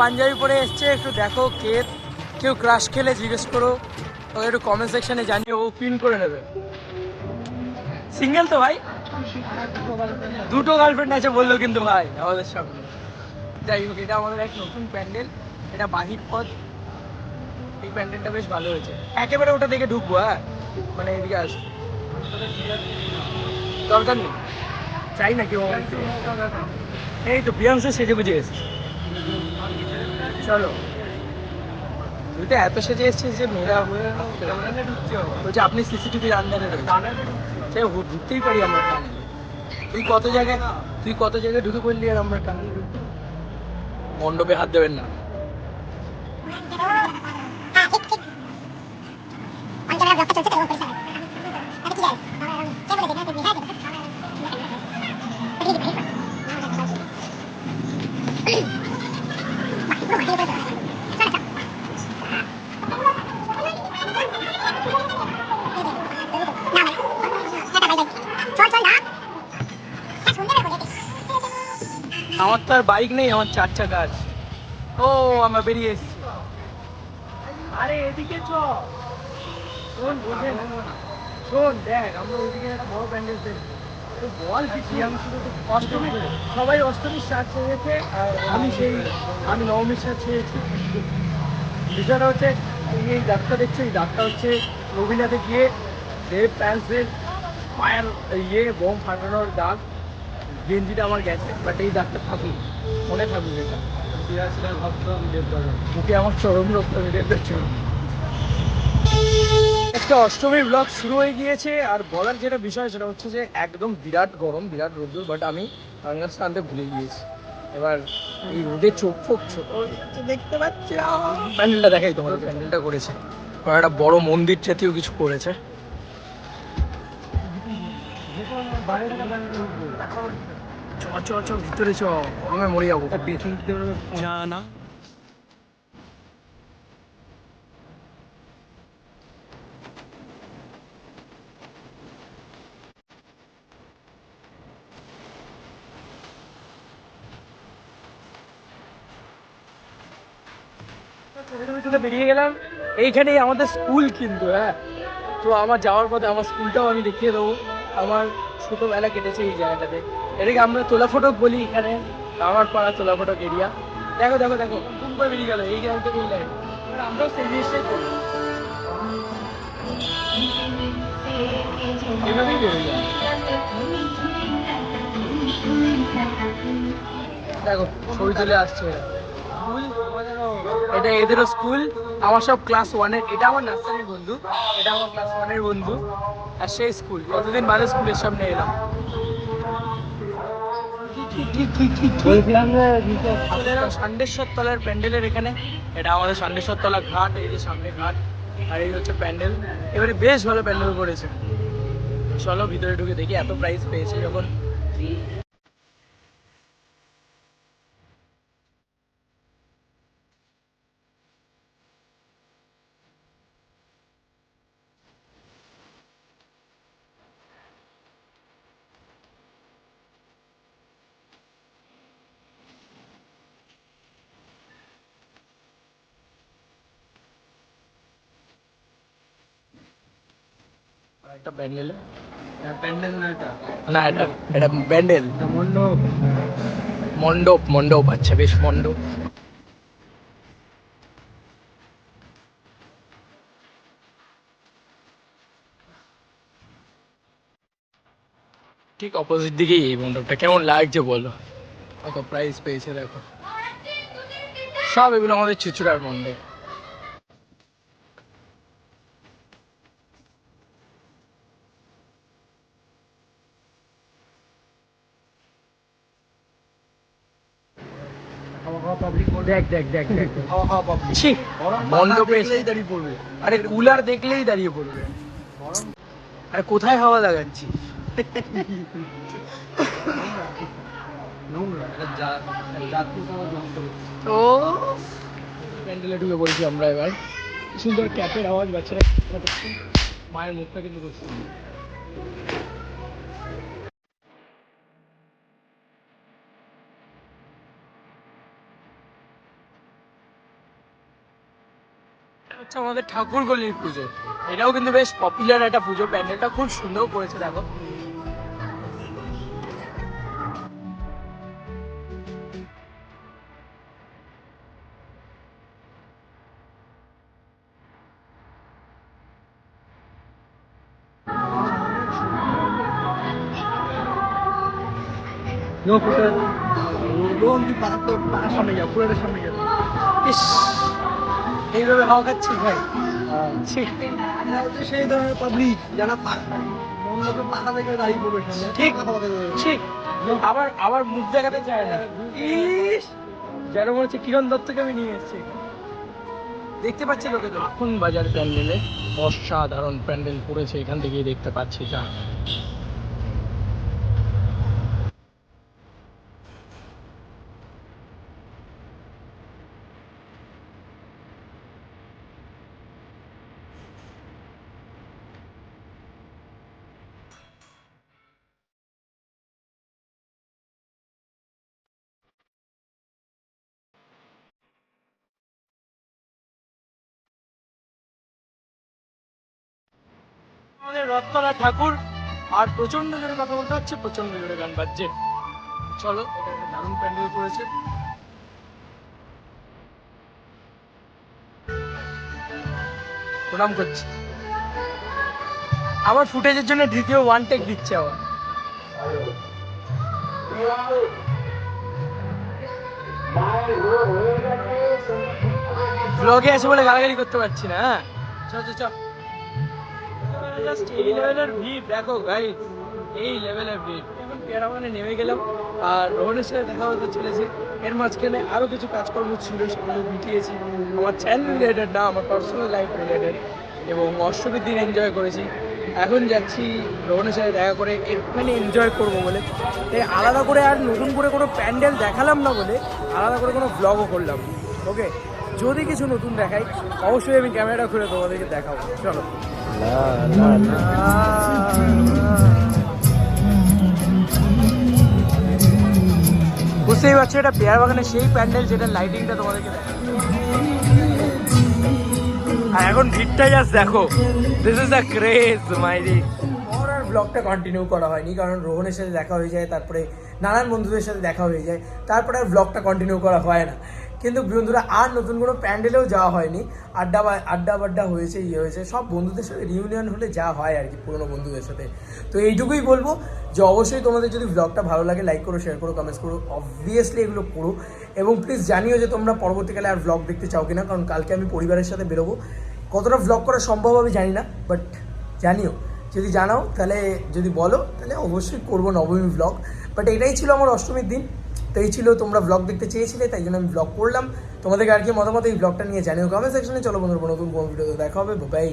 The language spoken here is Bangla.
পাঞ্জাবি পরে এসছে, একটু দেখো কে, কেউ ক্রাশ খেলে জিজ্ঞেস করো। ও একটু কমেন্ট সেকশনে জানিয়ে ও পিন করে নেবে। সিঙ্গেল তো ভাই? দুটো গার্লফ্রেন্ড আছে বলল কিন্তু ভাই, আমাদের সামনে। যাই হোক, এটা আমাদের এক নতুন প্যান্ডেল, এটা বাহির পথ। এই প্যান্ডেলটা বেশ ভালো হয়েছে। একেবারে ওটা দেখে ঢুকবো হ্যাঁ? মানে এদিকে আস। দরকার নেই চাই না কেউ এই তো প্রিয়াংশু সেজে বুঝে এসছে। চলো। তুই তো এত সেজে এসছিস যে মেয়েরা হয়ে বলছে আপনি সিসিটিভির রয়েছে সে হু- ঢুকতেই পারি আমরা টানে তুই কত জায়গায় তুই কত জায়গায় ঢুকে পড়লি আর আমরা টানে মণ্ডপে হাত দেবেন না। আমার তো আর বাইক নেই, আমার চার চাকা আছে ও, আমরা বেরিয়ে এসেছি। আরে, এদিকে চ। শোন শোন, দেখ, আমরা ওইদিকে একটা বড় প্যান্ডেল দেখছি তো বল অষ্টমী সবাই অষ্টমীর আমি সেই, আমি নবমীর হচ্ছে, এই ডাক্তার ডাক্তার হচ্ছে গিয়ে দেব প্যান্সের পায়ের ইয়ে বোম ফাটানোর দাগ। গেঞ্জিটা আমার গেছে বাট এই দাগটা থাকুক মনে থাকুক এটা। আমার চরম রক্ত বেরিয়ে চরম ব্লগ শুরু হয়ে গিয়েছে আর বলার যেটা বিষয় সেটা হচ্ছে যে একদম বিরাট গরম বিরাট রোদ্দুর বাট আমি সানগ্লাসটা আনতে ভুলে গিয়েছি। এবার এই রোদে চোখ ফোক ছোট। হয়ে যাচ্ছে, দেখতে পাচ্ছি? প্যান্ডেলটা দেখাই তোমাদের প্যান্ডেলটা করেছে। ওরা একটা বড় মন্দির জাতীয় কিছু করেছে। চ চ চ ভিতরে চ আমি মরে যাব বেরিয়ে গেলাম। এইখানেই আমাদের স্কুল কিন্তু হ্যাঁ। তো আমার যাওয়ার পথে আমার স্কুলটাও আমি দেখিয়ে দেবো। আমার ছোটোবেলা কেটেছে এই জায়গাটাতে। এটাকে আমরা তোলা ফটক বলি এখানে, আমার পাড়া তোলা ফটক এরিয়া দেখো দেখো দেখো করে বেরিয়ে গেল, এই জায়গা থেকে এই লাইন আমরাও সেই জিনিসটাই করি দেখো, ছবি তুলে আসছে এটা এদেরও স্কুল আমার সব ক্লাস ওয়ানের এটা আমার নার্সারির বন্ধু। এটা আমার ক্লাস ওয়ানের বন্ধু। আর সেই স্কুল কতদিন বাদে স্কুলের সামনে এলাম। ষান্ডেশ্বর তলার প্যান্ডেলের এখানে। এটা আমাদের ষান্ডেশ্বর তলা ঘাট, এই যে সামনে ঘাট। আর এই হচ্ছে প্যান্ডেল। এবারে বেশ ভালো প্যান্ডেল করেছে। চলো ভিতরে ঢুকে দেখি, এত প্রাইস পেয়েছে যখন। একটা প্যান্ডেল। প্যান্ডেল না এটা? না এটা এটা প্যান্ডেল। মণ্ডপ। মণ্ডপ মণ্ডপ আচ্ছা বেশ মণ্ডপ। ঠিক অপোজিট দিকেই এই মণ্ডপটা। কেমন লাগছে বলো? কত প্রাইস পেয়েছে দেখো। সব এগুলো আমাদের চুচুড়ার মণ্ডপ। দেখ দেখ দেখ দেখ। ছি, এসে- দাঁড়িয়ে পড়বে। আরে কুলার দেখলেই দাঁড়িয়ে পড়বে। আরে কোথায় হাওয়া লাগাচ্ছি। তো প্যান্ডেলে ঢুকে আমরা এবার। সুন্দর ক্যাপের আওয়াজ বাচ্চারা। মায়ের মুখটা কিন্তু করছে হচ্ছে আমাদের ঠাকুরগলির পুজো। এটাও কিন্তু বেশ পপুলার একটা পুজো। প্যান্ডেলটা খুব সুন্দর করেছে দেখো। নো ফুটার রোম কি পাড়া তো পাড়ার সামনে যাও এইভাবে হাওয়া খাচ্ছি ভাই। ছি, আমরা হচ্ছে সেই ধরনের পাবলিক যারা মন থেকে দাঁড়িয়ে পড়বে ঠিক। আবার আবার মুখ দেখাতে চায় না। ইস! যেন মনে হচ্ছে কিরণ দত্তকে আমি নিয়ে এসেছি। দেখতে পাচ্ছি লোকে তো। এখন বাজার প্যান্ডেলে অসাধারণ প্যান্ডেল পড়েছে এখান থেকেই দেখতে পাচ্ছি যা। আমাদের রত্তলা ঠাকুর, আর প্রচণ্ড জোরে কথা বলতে হচ্ছে প্রচণ্ড জোরে গান বাজছে। চলো, এটা দারুণ প্যান্ডেল করেছে। প্রণাম করছি। আমার ফুটেজের জন্য দ্বিতীয় ওয়ান টেক দিচ্ছে আমার ব্লগে আছে বলে গালাগালি করতে পারছি না হ্যাঁ? চল চল চল। জাস্ট এই লেভেলের ভিড়, দেখো গাই এই লেভেলের ভিড়। এখন পেয়ারা মানে নেমে গেলাম, আর রোহনের সাথে দেখা হতে চলেছে। এর মাঝখানে আরও কিছু কাজকর্ম ছিল, সেগুলো মিটিয়েছি। আমার চ্যানেল রিলেটেড না, আমার পার্সোনাল লাইফ রিলেটেড এবং অষ্টমীর দিন এনজয় করেছি। এখন যাচ্ছি রোহনের সাথে দেখা করে একটুখানি এনজয় করব বলে। তাই আলাদা করে আর নতুন করে কোনো প্যান্ডেল দেখালাম না বলে, আলাদা করে কোনো ব্লগও করলাম। ওকে যদি কিছু নতুন দেখাই, অবশ্যই আমি ক্যামেরাটা খুলে তোমাদেরকে দেখাবো। চলো। বুঝতেই পারছ, এটা পেয়ার বাগানের সেই প্যান্ডেল যেটা লাইটিংটা তোমাদেরকে। আর এখন ভিড়টা জাস্ট দেখো। দিস ইজ দ্য ক্রেজ ওর আর ব্লগটা কন্টিনিউ করা হয়নি, কারণ রোহনের সাথে দেখা হয়ে যায়, তারপরে নানান বন্ধুদের সাথে দেখা হয়ে যায়, তারপরে আর ব্লগটা কন্টিনিউ করা হয় না। কিন্তু বন্ধুরা, আর নতুন কোনো প্যান্ডেলেও যাওয়া হয়নি। আড্ডা আড্ডা বাড্ডা হয়েছে ইয়ে হয়েছে, সব বন্ধুদের সাথে রিউনিয়ন হলে যা হয় আর কি, পুরোনো বন্ধুদের সাথে। তো এইটুকুই বলব যে অবশ্যই তোমাদের যদি ব্লগটা ভালো লাগে লাইক করো শেয়ার করো কমেন্টস করো অবভিয়াসলি এগুলো করো। এবং প্লিজ জানিও যে তোমরা পরবর্তীকালে আর ব্লগ দেখতে চাও কিনা, কারণ কালকে আমি পরিবারের সাথে বেরোবো। কতটা ব্লগ করা সম্ভব আমি জানি না বাট জানিও। যদি জানাও, তাহলে যদি বলো, তাহলে অবশ্যই করব নবমী ব্লগ বাট এটাই ছিল আমার অষ্টমীর দিন। তো এই ছিল, তোমরা ব্লগ দেখতে চেয়েছিলে, তাই জন্য আমি ব্লগ করলাম। তোমাদেরকে আর কি মতামত এই ব্লগটা নিয়ে জানিও কমেন্ট সেকশনে চলো বন্ধুর, নতুন কোনো ভিডিওতে দেখা হবে। বাই